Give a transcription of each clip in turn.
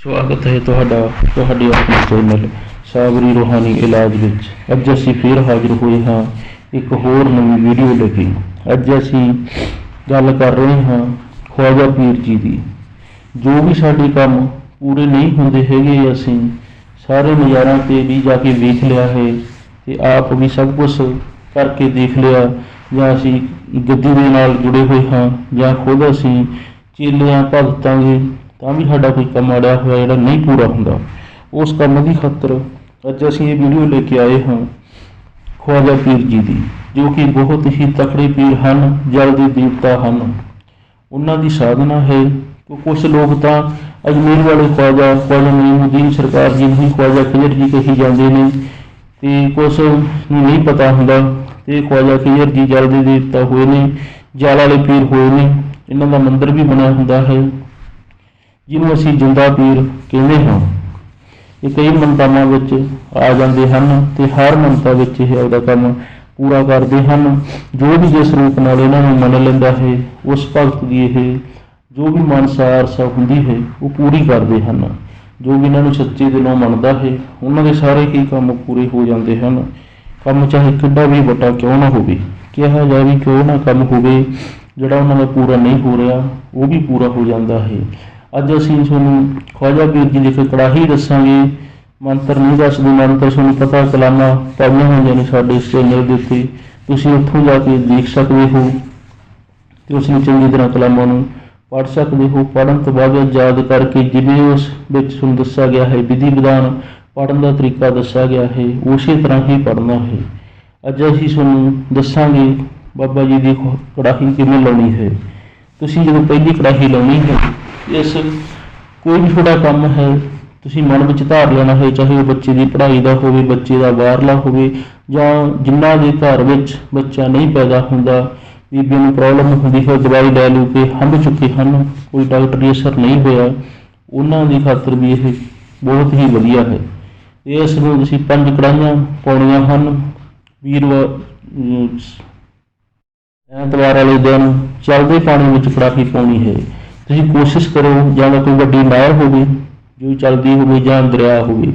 ਸਵਾਗਤ ਹੈ ਤੁਹਾਡਾ, ਤੁਹਾਡੇ ਆਪਣੇ ਚੈਨਲ ਸਾਗਰੀ ਰੂਹਾਨੀ ਇਲਾਜ ਵਿੱਚ। ਅੱਜ ਅਸੀਂ ਫੇਰ ਹਾਜ਼ਰ ਹੋਏ ਹਾਂ ਇੱਕ ਹੋਰ ਨਵੀਂ ਵੀਡੀਓ ਲੈ ਕੇ। ਅੱਜ ਅਸੀਂ ਗੱਲ ਕਰ ਰਹੇ ਹਾਂ ਖਵਾਜਾ ਪੀਰ ਜੀ ਦੀ। ਜੋ ਵੀ ਸਾਡੇ ਕੰਮ ਪੂਰੇ ਨਹੀਂ ਹੁੰਦੇ ਹੈਗੇ, ਅਸੀਂ ਸਾਰੇ ਨਜ਼ਾਰਾਂ ਤੇ ਵੀ ਜਾ ਕੇ ਵੇਖ ਲਿਆ ਹੈ ਤੇ ਆਪ ਵੀ ਸਭ ਕੁਝ ਕਰਕੇ ਦੇਖ ਲਿਆ ਜਾਂ ਅਸੀਂ ਗੱਦੀ ਦੇ ਨਾਲ ਜੁੜੇ ਹੋਏ ਹਾਂ ਜਾਂ ਖੁਦ ਅਸੀਂ ਚੇਲਿਆਂ, ਭਗਤਾਂ ਦੇ ਤਾਂ ਵੀ ਸਾਡਾ ਕੋਈ ਕੰਮ ਅੜਿਆ ਹੋਇਆ ਜਿਹੜਾ ਨਹੀਂ ਪੂਰਾ ਹੁੰਦਾ। ਉਸ ਕੰਮ ਦੀ ਖਾਤਰ ਅੱਜ ਅਸੀਂ ਇਹ ਵੀਡੀਓ ਲੈ ਕੇ ਆਏ ਹਾਂ ਖਵਾਜਾ ਪੀਰ ਜੀ ਦੀ, ਜੋ ਕਿ ਬਹੁਤ ਹੀ ਤਕੜੇ ਪੀਰ ਹਨ, ਜਲ ਦੇ ਦੇਵਤਾ ਹਨ। ਉਹਨਾਂ ਦੀ ਸਾਧਨਾ ਹੈ ਕਿ ਕੁਝ ਲੋਕ ਤਾਂ ਅਜਮੇਰ ਵਾਲੇ ਖਵਾਜਾ ਖਵਾਜਾ ਨਈਮੁੱਦੀਨ ਸਰਕਾਰ ਜੀ ਨੂੰ ਹੀ ਖਵਾਜਾ ਖਿਜਰ ਜੀ ਕਹੀ ਜਾਂਦੇ ਨੇ। ਤੇ ਕੁਝ ਨੂੰ ਨਹੀਂ ਪਤਾ ਹੁੰਦਾ, ਤੇ ਖਵਾਜਾ ਖਿਜਰ ਜੀ ਜਲ ਦੇ ਦੇਵਤਾ ਹੋਏ ਨੇ, ਜਲ ਵਾਲੇ ਪੀਰ ਹੋਏ ਨੇ। ਇਹਨਾਂ ਦਾ ਮੰਦਿਰ ਵੀ ਬਣਿਆ ਹੁੰਦਾ ਹੈ। ਜਿਹਨੂੰ ਅਸੀਂ ਜਿੰਦਾ ਪੀਰ ਕਹਿੰਦੇ ਹਾਂ। ਇਹ ਕਈ ਮੰਤਾਵਾਂ ਵਿੱਚ ਆ ਜਾਂਦੇ ਹਨ ਤੇ ਹਰ ਮੰਤਾ ਵਿੱਚ ਇਹ ਆਪਦਾ ਕੰਮ ਪੂਰਾ ਕਰਦੇ ਹਨ। ਜੋ ਵੀ ਜਿਸ ਰੂਪ ਨਾਲ ਇਹਨਾਂ ਨੂੰ ਮੰਨ ਲੈਂਦਾ ਹੈ, ਉਸ ਭਗਤ ਦੀ ਇਹ ਜੋ ਵੀ ਮਨਸਾ ਅਰਸਾ ਹੁੰਦੀ ਹੈ, ਉਹ ਪੂਰੀ ਕਰਦੇ ਹਨ। ਜੋ ਵੀ ਇਹਨਾਂ ਨੂੰ ਸੱਚੇ ਦਿਲੋਂ ਮੰਨਦਾ ਹੈ, ਉਹਨਾਂ ਦੇ ਸਾਰੇ ਹੀ ਕੰਮ ਪੂਰੇ ਹੋ ਜਾਂਦੇ ਹਨ। ਕੰਮ ਚਾਹੇ ਕਿੱਡਾ ਵੀ ਵੱਡਾ ਕਿਉਂ ਨਾ ਹੋਵੇ, ਕਿਹਾ ਜਾਵੇ ਕਿਉਂ ਨਾ ਕੰਮ ਹੋਵੇ, ਜਿਹੜਾ ਉਹਨਾਂ ਦਾ ਪੂਰਾ ਨਹੀਂ ਹੋ ਰਿਹਾ, ਉਹ ਵੀ ਪੂਰਾ ਹੋ ਜਾਂਦਾ ਹੈ। ਅੱਜ ਅਸੀਂ ਤੁਹਾਨੂੰ ਖਵਾਜਾ ਪੀਰ ਜੀ ਦੀ ਇੱਕ ਕੜਾਹੀ ਦੱਸਾਂਗੇ। ਮੰਤਰ ਨਹੀਂ ਦੱਸਦੇ, ਮੰਤਰ ਤੁਹਾਨੂੰ ਪਤਾ ਕਲਾਮਾਂ ਪਾਈਆਂ ਹੋਈਆਂ ਨੇ ਸਾਡੇ ਇਸ ਚੈਨਲ ਦੇ ਉੱਤੇ। ਤੁਸੀਂ ਉੱਥੋਂ ਜਾ ਕੇ ਦੇਖ ਸਕਦੇ ਹੋ ਤੇ ਉਸ ਨੂੰ ਚੰਗੀ ਤਰ੍ਹਾਂ ਕਲਾਮਾਂ ਨੂੰ ਪੜ੍ਹ ਸਕਦੇ ਹੋ। ਪੜ੍ਹਨ ਤੋਂ ਬਾਅਦ ਯਾਦ ਕਰਕੇ ਜਿਵੇਂ ਉਸ ਵਿੱਚ ਤੁਹਾਨੂੰ ਦੱਸਿਆ ਗਿਆ ਹੈ, ਵਿਧੀ ਵਿਧਾਨ ਪੜ੍ਹਨ ਦਾ ਤਰੀਕਾ ਦੱਸਿਆ ਗਿਆ ਹੈ, ਉਸੇ ਤਰ੍ਹਾਂ ਹੀ ਪੜ੍ਹਨਾ ਹੈ। ਅੱਜ ਅਸੀਂ ਤੁਹਾਨੂੰ ਦੱਸਾਂਗੇ ਬਾਬਾ ਜੀ ਦੀ ਖ- ਕੜਾਹੀ ਕਿਵੇਂ ਲਾਉਣੀ ਹੈ। ਤੁਸੀਂ ਜਦੋਂ ਪਹਿਲੀ ਕੜਾਹੀ ਲਾਉਣੀ ਹੈ ਇਸ ਕੋਈ ਵੀ ਤੁਹਾਡਾ ਕੰਮ ਹੈ, ਤੁਸੀਂ ਮਨ ਵਿੱਚ ਧਾਰ ਲੈਣਾ ਹੈ ਚਾਹੇ ਉਹ ਬੱਚੇ ਦੀ ਪੜ੍ਹਾਈ ਦਾ ਹੋਵੇ, ਬੱਚੇ ਦਾ ਬਾਹਰਲਾ ਹੋਵੇ, ਜਾਂ ਜਿਨ੍ਹਾਂ ਦੇ ਘਰ ਵਿੱਚ ਬੱਚਾ ਨਹੀਂ ਪੈਦਾ ਹੁੰਦਾ ਬੀਬੀਆਂ ਨੂੰ ਪ੍ਰੋਬਲਮ ਹੁੰਦੀ ਹੈ ਦਵਾਈ ਲੈ ਲੂ ਕੇ ਹੰਭ ਚੁੱਕੇ ਹਨ, ਕੋਈ ਡਾਕਟਰੀ ਅਸਰ ਨਹੀਂ ਹੋਇਆ, ਉਹਨਾਂ ਦੀ ਖਾਤਰ ਵੀ ਇਹ ਬਹੁਤ ਹੀ ਵਧੀਆ ਹੈ। ਇਸ ਨੂੰ ਤੁਸੀਂ ਪੰਜ ਕੜਾਹੀਆਂ ਪਾਉਣੀਆਂ ਹਨ ਵੀਰਵਾਰ ਐਤਵਾਰ ਵਾਲੇ ਦਿਨ ਚੱਲਦੇ ਪਾਣੀ ਵਿੱਚ ਕੜਾਹੀ ਪਾਉਣੀ ਹੈ। ਤੁਸੀਂ ਕੋਸ਼ਿਸ਼ ਕਰੋ ਜਾਂ ਤਾਂ ਕੋਈ ਵੱਡੀ ਨਹਿਰ ਹੋਵੇ ਜੋ ਚੱਲਦੀ ਹੋਵੇ ਜਾਂ ਦਰਿਆ ਹੋਵੇ।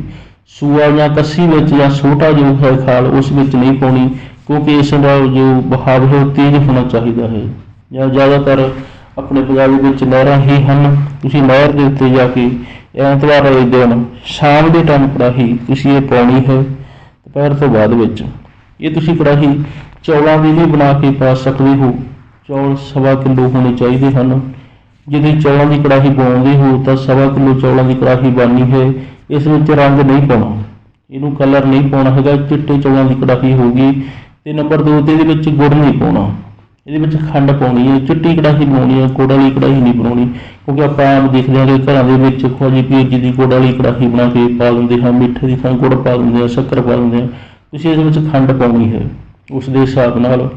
ਸੂਆ ਜਾਂ ਕੱਸੀ ਵਿੱਚ ਜਾਂ ਛੋਟਾ ਜੋ ਹੈ ਖਾਲ ਉਸ ਵਿੱਚ ਨਹੀਂ ਪਾਉਣੀ, ਕਿਉਂਕਿ ਇਸ ਦਾ ਜੋ ਬਹਾਵ ਹੈ ਉਹ ਤੇਜ਼ ਹੋਣਾ ਚਾਹੀਦਾ ਹੈ। ਜਾਂ ਜ਼ਿਆਦਾਤਰ ਆਪਣੇ ਪੰਜਾਬ ਵਿੱਚ ਨਹਿਰਾਂ ਹੀ ਹਨ। ਤੁਸੀਂ ਨਹਿਰ ਦੇ ਉੱਤੇ ਜਾ ਕੇ ਐਤਵਾਰ ਵਾਲੇ ਦਿਨ ਸ਼ਾਮ ਦੇ ਟਾਈਮ ਕੜਾਹੀ ਤੁਸੀਂ ਇਹ ਪਾਉਣੀ ਹੈ, ਦੁਪਹਿਰ ਤੋਂ ਬਾਅਦ ਵਿੱਚ। ਇਹ ਤੁਸੀਂ ਕੜਾਹੀ ਚੌਲਾਂ ਦੀ ਵੀ ਬਣਾ ਕੇ ਪਾ ਸਕਦੇ ਹੋ। ਚੌਲ ਸਵਾ ਕਿਲੋ ਹੋਣੇ ਚਾਹੀਦੇ ਹਨ। ਜਦੋਂ ਚੌਲਾਂ ਦੀ ਕੜਾਹੀ ਬਣਾਉਂਦੇ ਹੋ ਤਾਂ ਸਵਾ ਕਿਲੋ ਚੌਲਾਂ ਦੀ ਕੜਾਹੀ ਬਣਨੀ ਹੈ। ਇਸ ਵਿੱਚ ਰੰਗ ਨਹੀਂ ਪਾਉਣਾ। ਇਹਨੂੰ ਕਲਰ ਨਹੀਂ ਪਾਉਣਾ ਹੈਗਾ। ਚਿੱਟੇ ਚੌਲਾਂ ਦੀ ਕੜਾਹੀ ਹੋਊਗੀ। ਤੇ ਨੰਬਰ 2 ਤੇ ਇਹਦੇ ਵਿੱਚ ਗੁੜ ਨਹੀਂ ਪਾਉਣਾ। ਇਹਦੇ ਵਿੱਚ ਖੰਡ ਪਾਉਣੀ ਹੈ। ਚਿੱਟੀ ਕੜਾਹੀ ਬਣਾਉਣੀ ਹੈ। ਗੁੜ ਵਾਲੀ ਕੜਾਹੀ ਨਹੀਂ ਬਣਾਉਣੀ। ਕਿਉਂਕਿ ਆਪਾਂ ਆਮ ਦੇਖਦੇ ਹਾਂ ਕਿ ਘਰਾਂ ਦੇ ਵਿੱਚ ਖਵਾਜੀ ਪੀਰ ਦੀ ਗੁੜ ਵਾਲੀ ਕੜਾਹੀ ਬਣਾ ਕੇ ਪਾ ਦਿੰਦੇ ਹਾਂ। ਮਿੱਠੇ ਦੀ ਥਾਂ ਗੁੜ ਪਾ ਦਿੰਦੇ ਹਾਂ। ਸ਼ੱਕਰ ਪਾ ਦਿੰਦੇ ਹਾਂ। ਤੁਸੀਂ ਇਸ ਵਿੱਚ ਖੰਡ ਪਾਉਣੀ ਹੈ। ਉਸ ਦੇ ਹਿਸਾਬ ਨਾਲ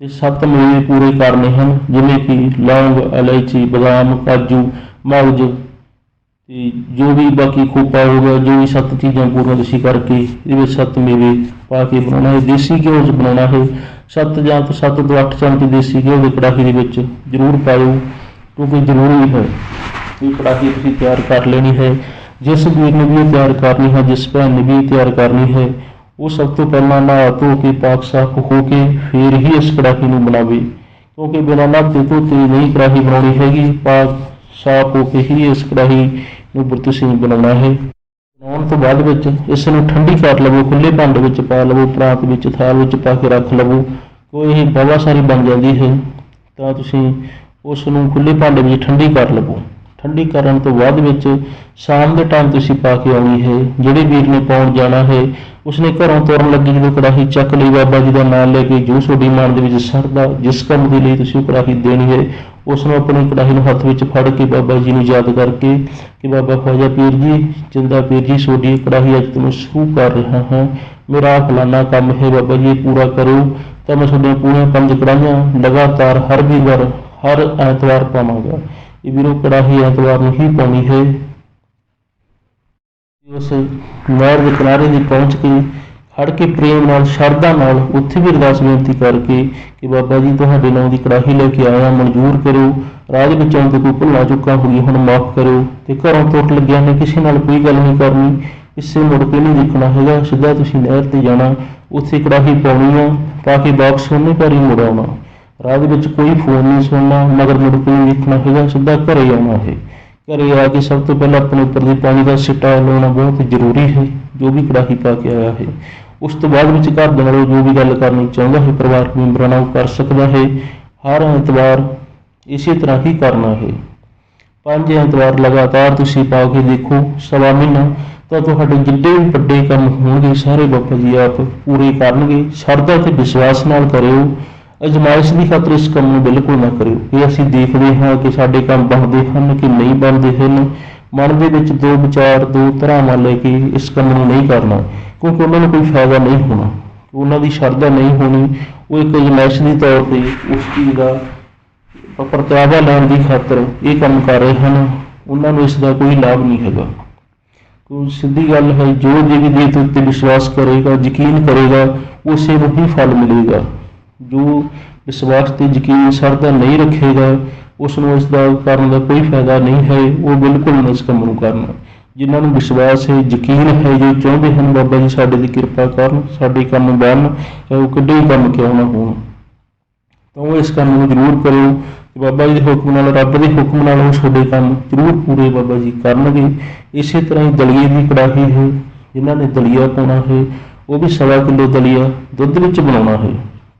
ਤੇ ਸੱਤ ਮੇਵੇ ਪੂਰੇ ਕਰਨੇ ਹਨ, ਜਿਵੇਂ ਕਿ ਲੌਂਗ ਇਲਾਇਚੀ ਬਦਾਮ, ਕਾਜੂ ਮਗਜ ਤੇ ਜੋ ਵੀ ਬਾਕੀ ਖੋਪਾ ਹੋ ਗਿਆ, ਜੋ ਵੀ ਸੱਤ ਚੀਜ਼ਾਂ ਪੂਰੀਆਂ ਤੁਸੀਂ ਕਰਕੇ ਇਹਦੇ ਵਿੱਚ ਸੱਤ ਮੇਵੇ ਪਾ ਕੇ ਬਣਾਉਣਾ ਹੈ, ਦੇਸੀ ਘਿਓ 'ਚ ਬਣਾਉਣਾ ਹੈ। ਸੱਤ ਜਾਂ ਤਾਂ ਸੱਤ ਤੋਂ ਅੱਠ ਚਮਚ ਦੇਸੀ ਘਿਓ ਦੀ ਕੜਾਹੀ ਦੇ ਵਿੱਚ ਜ਼ਰੂਰ ਪਾਇਓ, ਕਿਉਂਕਿ ਜ਼ਰੂਰੀ ਹੈ ਇਹ ਕੜਾਹੀ ਤੁਸੀਂ ਤਿਆਰ ਕਰ ਲੈਣੀ ਹੈ। ਜਿਸ ਵੀਰ ਨੇ ਵੀ ਤਿਆਰ ਕਰਨੀ ਹੈ, ਜਿਸ ਭੈਣ ਨੇ ਵੀ ਤਿਆਰ ਕਰਨੀ ਹੈ ਉਹ ਸਭ ਤੋਂ ਪਹਿਲਾਂ ਨਹਾ ਧੋ ਕੇ ਪਾਕ ਸਾਫ਼ ਹੋ ਕੇ ਫਿਰ ਹੀ ਇਸ ਕੜਾਹੀ ਨੂੰ ਬਣਾਵੇ ਕਿਉਂਕਿ ਬਿਨਾਂ ਨਹਾਤੇ ਧੋਤੇ ਨਹੀਂ ਕੜਾਹੀ ਬਣਾਉਣੀ ਹੈਗੀ ਪਾਕ ਸਾਫ਼ ਹੋ ਕੇ ਹੀ ਇਸ ਕੜਾਹੀ ਨੂੰ ਬੁਰ ਤੁਸੀਂ ਬਣਾਉਣਾ ਹੈ। ਬਣਾਉਣ ਤੋਂ ਬਾਅਦ ਵਿੱਚ ਇਸ ਨੂੰ ਠੰਡੀ ਕਰ ਲਵੋ ਖੁੱਲੇ ਭਾਂਡੇ ਵਿੱਚ ਪਾ ਲਵੋ, ਪਰਾਤ ਵਿੱਚ ਥਾਲ ਵਿੱਚ ਪਾ ਕੇ ਰੱਖ ਲਵੋ, ਕੋਈ ਇਹ ਬਹੁਤ ਸਾਰੀ ਬਣ ਜਾਂਦੀ ਹੈ। ਤਾਂ ਤੁਸੀਂ ਉਸ ਨੂੰ ਖੁੱਲੇ ਭਾਂਡੇ ਵਿੱਚ ਠੰਡੀ ਕਰ ਲਵੋ। ਠੰਡੀ ਕਰਨ ਤੋਂ ਬਾਅਦ ਵਿੱਚ ਸ਼ਾਮ ਦੇ ਟਾਈਮ ਤੁਸੀਂ ਪਾ ਕੇ ਆਉਣੀ ਹੈ। ਜਿਹੜੇ ਵੀਰ ਨੇ ਪਾਉਣ ਜਾਣਾ ਹੈ, ਉਸਨੇ ਘਰੋਂ ਤੁਰਨ ਲੱਗੀ ਜਦੋਂ ਕੜਾਹੀ ਚੱਕ ਲਈ, ਬਾਬਾ ਜੀ ਦਾ ਨਾਮ ਲੈ ਕੇ ਜੋ ਤੁਹਾਡੀ ਮਨ ਦੇ ਵਿੱਚ ਸਰਦਾ, ਜਿਸ ਕੰਮ ਦੇ ਲਈ ਤੁਸੀਂ ਉਹ ਕੜਾਹੀ ਦੇਣੀ ਹੈ ਉਸ ਨੂੰ ਆਪਣੀ ਕੜਾਹੀ ਨੂੰ ਹੱਥ ਵਿੱਚ ਫੜ ਕੇ ਬਾਬਾ ਜੀ ਨੂੰ ਯਾਦ ਕਰਕੇ ਕਿ ਬਾਬਾ ਖਵਾਜਾ ਪੀਰ ਜੀ, ਜਿੰਦਾ ਪੀਰ ਜੀ, ਤੁਹਾਡੀ ਕੜਾਹੀ ਅੱਜ ਤੋਂ ਸ਼ੂ ਕਰ ਰਿਹਾ ਹਾਂ। ਮੇਰਾ ਫਲਾਨਾ ਕੰਮ ਹੈ, ਬਾਬਾ ਜੀ ਪੂਰਾ ਕਰੋ। ਤਾਂ ਮੈਂ ਤੁਹਾਡੀਆਂ ਪੂਰੀਆਂ ਪੰਜ ਕੜਾਹੀਆਂ ਲਗਾਤਾਰ ਹਰ ਵੀਰ ਹਰ ਐਤਵਾਰ ਪਾਵਾਂਗਾ। ਇਹ ਵੀਰੋ ਕੜਾਹੀ ਐਤਵਾਰ ਨੂੰ ਹੀ ਪਾਉਣੀ ਹੈ। ਉਸ ਨਹਿਰ ਦੇ ਕਿਨਾਰੇ ਦੀ ਪਹੁੰਚ ਕੇ ਹੜ ਕੇ ਪ੍ਰੇਮ ਨਾਲ, ਸ਼ਰਧਾ ਨਾਲ ਉੱਥੇ ਵੀ ਅਰਦਾਸ ਬੇਨਤੀ ਕਰਕੇ ਕਿ ਬਾਬਾ ਜੀ, ਤੁਹਾਡੇ ਨਾਂ ਦੀ ਕੜਾਹੀ ਲੈ ਕੇ ਆਇਆ, ਮਨਜ਼ੂਰ ਕਰੋ। ਰਾਜ ਵਿੱਚ ਆਉਣ ਤੋਂ ਕੋਈ ਭੁੱਲਾਂ ਚੁੱਕਾਂ ਹੋਈ ਹੁਣ ਮਾਫ ਕਰੋ। ਤੇ ਘਰੋਂ ਟੁੱਟ ਲੱਗਿਆ ਨੇ, ਕਿਸੇ ਨਾਲ ਕੋਈ ਗੱਲ ਨਹੀਂ ਕਰਨੀ। ਇਸੇ ਮੁੜ ਕੇ ਨਹੀਂ ਦੇਖਣਾ ਹੈਗਾ। ਸਿੱਧਾ ਤੁਸੀਂ ਨਹਿਰ ਤੇ ਜਾਣਾ, ਉੱਥੇ ਕੜਾਹੀ ਪਾਉਣੀ ਆ, ਤਾਂ ਕਿ ਵਾਪਸ ਉਹਨੇ ਘਰ ਹੀ ਮੁੜ ਆਉਣਾ। ਰਾਹ ਦੇ ਵਿੱਚ ਕੋਈ ਫੋਨ ਨਹੀਂ ਸੁਣਨਾ, ਮਗਰ ਮੁੜ ਕੇ ਨਹੀਂ ਹੈਗਾ, ਸਿੱਧਾ ਘਰੇ ਆਉਣਾ ਹੈ। ਘਰੇ ਆ ਕੇ ਸਭ ਤੋਂ ਪਹਿਲਾਂ ਆਪਣੇ ਉੱਪਰ ਦੀ ਪਾਣੀ ਦਾ ਸਿੱਟਾ ਲਾਉਣਾ ਬਹੁਤ ਜ਼ਰੂਰੀ ਹੈ, ਜੋ ਵੀ ਕੜਾਹੀ ਪਾ ਕੇ ਆਇਆ ਹੈ। ਉਸ ਤੋਂ ਬਾਅਦ ਵਿੱਚ ਘਰ ਦੇ ਨਾਲੋਂ ਜੋ ਵੀ ਗੱਲ ਕਰਨੀ ਚਾਹੁੰਦਾ ਹੈ, ਪਰਿਵਾਰਕ ਮੈਂਬਰਾਂ ਨਾਲ ਕਰ ਸਕਦਾ ਹੈ। ਹਰ ਐਤਵਾਰ ਇਸੇ ਤਰ੍ਹਾਂ ਹੀ ਕਰਨਾ ਹੈ। ਪੰਜ ਐਤਵਾਰ ਲਗਾਤਾਰ ਤੁਸੀਂ ਪਾ ਕੇ ਦੇਖੋ, ਸਵਾ ਮਹੀਨਾ ਤਾਂ ਤੁਹਾਡੇ ਜਿੰਨੇ ਵੀ ਵੱਡੇ ਕੰਮ ਹੋਣਗੇ, ਸਾਰੇ ਬਾਬਾ ਜੀ ਆਪ ਪੂਰੇ ਕਰਨਗੇ। ਸ਼ਰਧਾ ਤੇ ਵਿਸ਼ਵਾਸ ਨਾਲ ਕਰਿਓ। ਅਜਮਾਇਸ਼ ਦੀ ਖਾਤਰ ਇਸ ਕੰਮ ਨੂੰ ਬਿਲਕੁਲ ਨਾ ਕਰਿਓ। ਇਹ ਅਸੀਂ ਦੇਖਦੇ ਹਾਂ ਕਿ ਸਾਡੇ ਕੰਮ ਬਣਦੇ ਹਨ ਕਿ ਨਹੀਂ ਬਣਦੇ ਹਨ। ਮਨ ਦੇ ਵਿੱਚ ਦੋ ਵਿਚਾਰ, ਦੋ ਧਰਾਵਾਂ ਲੈ ਕੇ ਇਸ ਕੰਮ ਨੂੰ ਨਹੀਂ ਕਰਨਾ, ਕਿਉਂਕਿ ਉਹਨਾਂ ਨੂੰ ਕੋਈ ਫਾਇਦਾ ਨਹੀਂ ਹੋਣਾ। ਉਹਨਾਂ ਦੀ ਸ਼ਰਧਾ ਨਹੀਂ ਹੋਣੀ। ਉਹ ਇੱਕ ਅਜਮਾਇਸ਼ ਦੀ ਤੌਰ ਤੇ ਉਸ ਚੀਜ਼ ਦਾ ਪ੍ਰਤਿਆਵਾ ਲੈਣ ਦੀ ਖਾਤਰ ਇਹ ਕੰਮ ਕਰ ਰਹੇ ਹਨ। ਉਹਨਾਂ ਨੂੰ ਇਸ ਦਾ ਕੋਈ ਲਾਭ ਨਹੀਂ ਹੈਗਾ। ਕੋਈ ਸਿੱਧੀ ਗੱਲ ਹੈ, ਜੋ ਦੇਵੀ ਦੇਵਤੇ ਉੱਤੇ ਵਿਸ਼ਵਾਸ ਕਰੇਗਾ, ਯਕੀਨ ਕਰੇਗਾ, ਉਸੇ ਨੂੰ ਹੀ ਫਲ ਮਿਲੇਗਾ। ਜੋ ਵਿਸ਼ਵਾਸ ਤੇ ਯਕੀਨ ਸਰਦਾ ਨਹੀਂ ਰੱਖੇਗਾ, ਉਸ ਨੂੰ ਇਸ ਦਾ ਕਰਨ ਦਾ ਕੋਈ ਫਾਇਦਾ ਨਹੀਂ ਹੈ, ਉਹ ਬਿਲਕੁਲ ਨਹੀਂ ਇਸ ਕੰਮ ਨੂੰ ਕਰਨਾ। ਜਿਨ੍ਹਾਂ ਨੂੰ ਵਿਸ਼ਵਾਸ ਹੈ, ਯਕੀਨ ਹੈ, ਜੋ ਚਾਹੁੰਦੇ ਹਨ, ਬਾਬਾ ਜੀ ਸਾਡੇ ਦੀ ਕਿਰਪਾ ਕਰਨ, ਸਾਡੇ ਕੰਮ ਬਣਨ ਉਹ ਕਿੱਡੇ ਕੰਮ ਕਿਉਂ ਨਾ ਹੋਣ। ਤਾਂ ਉਹ ਇਸ ਕੰਮ ਨੂੰ ਜ਼ਰੂਰ ਕਰਿਓ ਕਿ ਬਾਬਾ ਜੀ ਦੇ ਹੁਕਮ ਨਾਲ, ਰੱਬ ਦੇ ਹੁਕਮ ਨਾਲ ਉਹ ਤੁਹਾਡੇ ਕੰਮ ਜ਼ਰੂਰ ਪੂਰੇ ਬਾਬਾ ਜੀ ਕਰਨਗੇ। ਇਸੇ ਤਰ੍ਹਾਂ ਹੀ ਦਲੀਏ ਦੀ ਕੜਾਹੀ ਹੈ, ਜਿਨ੍ਹਾਂ ਨੇ ਦਲੀਆ ਪਾਉਣਾ ਹੈ, ਉਹ ਵੀ ਸਵਾ ਕਿਲੋ ਦਲੀਆ ਦੁੱਧ ਵਿੱਚ ਬਣਾਉਣਾ ਹੈ।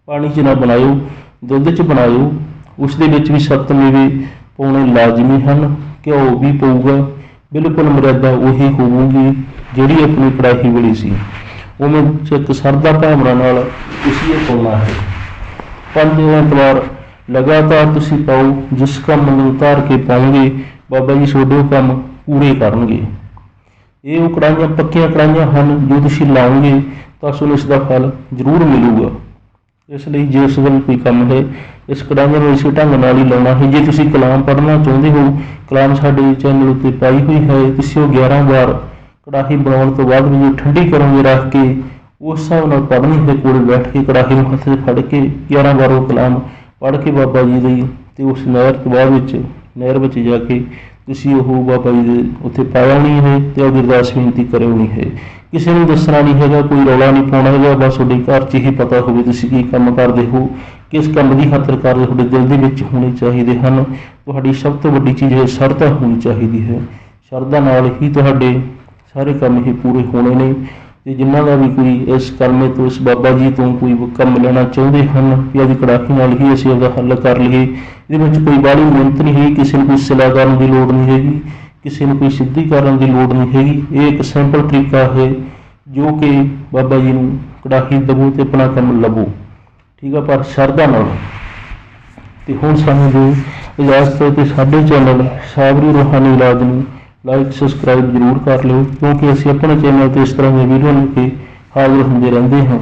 ਪਾਣੀ 'ਚ ਨਾ ਬਣਾਇਓ, ਦੁੱਧ 'ਚ ਬਣਾਇਓ, ਉਸ ਦੇ ਵਿੱਚ ਵੀ ਸੱਤ ਮੇਵੇ ਪਾਉਣੇ ਲਾਜ਼ਮੀ ਹਨ, ਘਿਓ ਵੀ ਪਊਗਾ, ਬਿਲਕੁਲ ਮਰਿਆਦਾ ਉਹੀ ਹੋਊਗੀ ਜਿਹੜੀ ਆਪਣੀ ਕੜਾਹੀ ਵਾਲੀ ਸੀ। ਉਵੇਂ ਇੱਕ ਸਰਦਾ ਭਾਵਨਾ ਨਾਲ ਤੁਸੀਂ ਇਹ ਪਾਉਣਾ ਹੈ। ਪੰਜ ਐਤਵਾਰ, ਲਗਾਤਾਰ ਤੁਸੀਂ ਪਾਓ, ਜਿਸ ਕੰਮ ਨੂੰ ਉਤਾਰ ਕੇ ਪਾਓਗੇ, ਬਾਬਾ ਜੀ ਤੁਹਾਡੇ ਉਹ ਕੰਮ ਪੂਰੇ ਕਰਨਗੇ। ਇਹ ਉਹ ਕੜਾਹੀਆਂ, ਪੱਕੀਆਂ ਕੜਾਹੀਆਂ ਹਨ ਜੋ ਤੁਸੀਂ ਲਾਓਗੇ, ਤਾਂ ਤੁਹਾਨੂੰ ਇਸ ਦਾ ਫਲ ਜ਼ਰੂਰ ਮਿਲੂਗਾ। ਇਸ ਲਈ ਜੇ ਉਸ ਵੱਲ ਕੋਈ ਕੰਮ ਹੈ, ਇਸ ਕੜਾਹੀਆਂ ਨੂੰ ਇਸੇ ਢੰਗ ਨਾਲ ਹੀ ਲਾਉਣਾ ਹੈ। ਜੇ ਤੁਸੀਂ ਕਲਾਮ ਪੜ੍ਹਨਾ ਚਾਹੁੰਦੇ ਹੋ, ਕਲਾਮ ਸਾਡੇ ਚੈਨਲ ਉੱਤੇ ਪਾਈ ਹੋਈ ਹੈ ਤੁਸੀਂ ਉਹ 11 ਵਾਰ ਕੜਾਹੀ ਬਣਾਉਣ ਤੋਂ ਬਾਅਦ ਵੀ ਠੰਡੀ ਕਰੋਗੇ ਰੱਖ ਕੇ, ਉਸ ਹਿਸਾਬ ਨਾਲ ਪੜ੍ਹਨੀ ਹੈ ਕੋਲ ਬੈਠ ਕੇ ਕੜਾਹੀ ਨੂੰ ਹੱਥ 'ਚ ਫੜ ਕੇ 11 ਵਾਰ ਉਹ ਕਲਾਮ ਪੜ੍ਹ ਕੇ ਬਾਬਾ ਜੀ ਦੀ ਤੇ ਉਸ ਨਹਿਰ ਤੋਂ ਬਾਅਦ ਵਿੱਚ, ਨਹਿਰ ਵਿੱਚ ਜਾ ਕੇ ਤੁਸੀਂ ਉਹ ਬਾਬਾ ਜੀ ਦੇ ਉੱਥੇ ਪਾਇਆ ਨਹੀਂ ਹੈ ਤੇ ਉਹ ਅਰਦਾਸ ਬੇਨਤੀ ਕਰਿਓ ਨਹੀਂ ਹੈ। ਕਿਸੇ ਨੂੰ ਦੱਸਣਾ ਨਹੀਂ ਹੈਗਾ, ਕੋਈ ਰੌਲਾ ਨਹੀਂ ਪਾਉਣਾ ਹੈਗਾ, ਬਸ ਤੁਹਾਡੇ ਘਰ 'ਚ ਹੀ ਪਤਾ ਹੋਵੇ ਤੁਸੀਂ ਕੀ ਕੰਮ ਕਰਦੇ ਹੋ, ਕਿਸ ਕੰਮ ਦੀ ਖਾਤਰ ਕਰਦੇ ਹੋ ਤੁਹਾਡੇ ਦਿਲ ਦੇ ਵਿੱਚ ਹੋਣੇ ਚਾਹੀਦੇ ਹਨ। ਤੁਹਾਡੀ ਸਭ ਤੋਂ ਵੱਡੀ ਚੀਜ਼ ਹੈ, ਸ਼ਰਧਾ ਹੋਣੀ ਚਾਹੀਦੀ ਹੈ। ਸ਼ਰਧਾ ਨਾਲ ਹੀ ਤੁਹਾਡੇ ਸਾਰੇ ਕੰਮ ਹੀ ਪੂਰੇ ਹੋਣੇ ਨੇ। ਤੇ ਜਿਨ੍ਹਾਂ ਦਾ ਵੀ ਕੋਈ ਇਸ ਕਰਮੇ ਤੋਂ, ਇਸ ਬਾਬਾ ਜੀ ਤੋਂ ਕੋਈ ਕੰਮ ਲੈਣਾ ਚਾਹੁੰਦੇ ਹਨ, ਵੀ ਉਹਦੀ ਕੜਾਕੀ ਨਾਲ ਹੀ ਅਸੀਂ ਉਹਦਾ ਹੱਲ ਕਰ ਲਈਏ, ਇਹਦੇ ਵਿੱਚ ਕੋਈ ਬਾਹਲੀ ਮਿਹਨਤ ਨਹੀਂ ਹੈ ਕਿਸੇ ਨੂੰ ਕੋਈ ਸਿਲਾ ਕਰਨ ਦੀ ਲੋੜ ਨਹੀਂ ਹੈਗੀ। ਕਿਸੇ ਨੂੰ ਕੋਈ ਸਿੱਧੀ ਕਰਨ ਦੀ ਲੋੜ ਨਹੀਂ ਹੈਗੀ। ਇਹ ਇੱਕ ਸਿੰਪਲ ਤਰੀਕਾ ਹੈ ਜੋ ਕਿ ਬਾਬਾ ਜੀ ਨੂੰ ਕੜਾਹੀ ਦਵੋ ਤੇ ਆਪਣਾ ਕੰਮ ਲਵੋ ਠੀਕ ਆ, ਪਰ ਸ਼ਰਧਾ ਨਾਲ। ਤੇ ਹੁਣ ਸਾਨੂੰ ਜੋ ਇਜਾਜ਼ਤ 'ਤੇ ਸਾਡੇ ਚੈਨਲ ਸਾਬਰੀ ਰੂਹਾਨੀ ਇਲਾਜ ਨੂੰ ਲਾਈਕ ਸਬਸਕ੍ਰਾਈਬ ਜ਼ਰੂਰ ਕਰ ਲਿਓ, ਕਿਉਂਕਿ ਅਸੀਂ ਆਪਣੇ ਚੈਨਲ ਤੇ ਇਸ ਤਰ੍ਹਾਂ ਦੀਆਂ ਵੀਡੀਓ ਲੈ ਕੇ ਹਾਜ਼ਰ ਹੁੰਦੇ ਰਹਿੰਦੇ ਹਾਂ।